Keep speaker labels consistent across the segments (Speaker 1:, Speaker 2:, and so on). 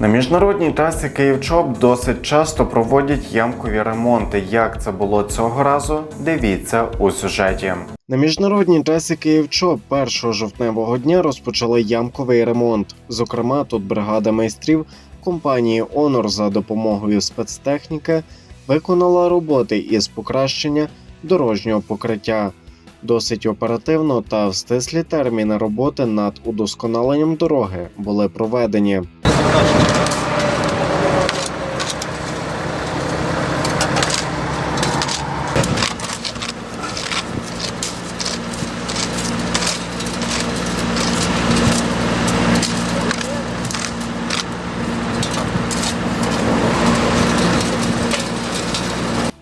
Speaker 1: На міжнародній трасі Київ-Чоп досить часто проводять ямкові ремонти. Як це було цього разу? Дивіться у сюжеті. На міжнародній трасі Київ-Чоп 1 жовтневого дня розпочали ямковий ремонт. Зокрема, тут бригада майстрів компанії Honor за допомогою спецтехніки виконала роботи із покращення дорожнього покриття. Досить оперативно та в стислі терміни роботи над удосконаленням дороги були проведені.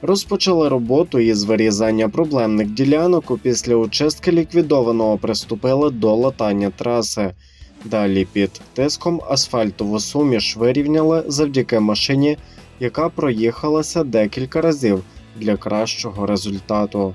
Speaker 1: Розпочали роботу із вирізання проблемних ділянок. Після очистки ліквідованого приступили до латання траси. Далі під тиском асфальтову суміш вирівняли завдяки машині, яка проїхалася декілька разів для кращого результату.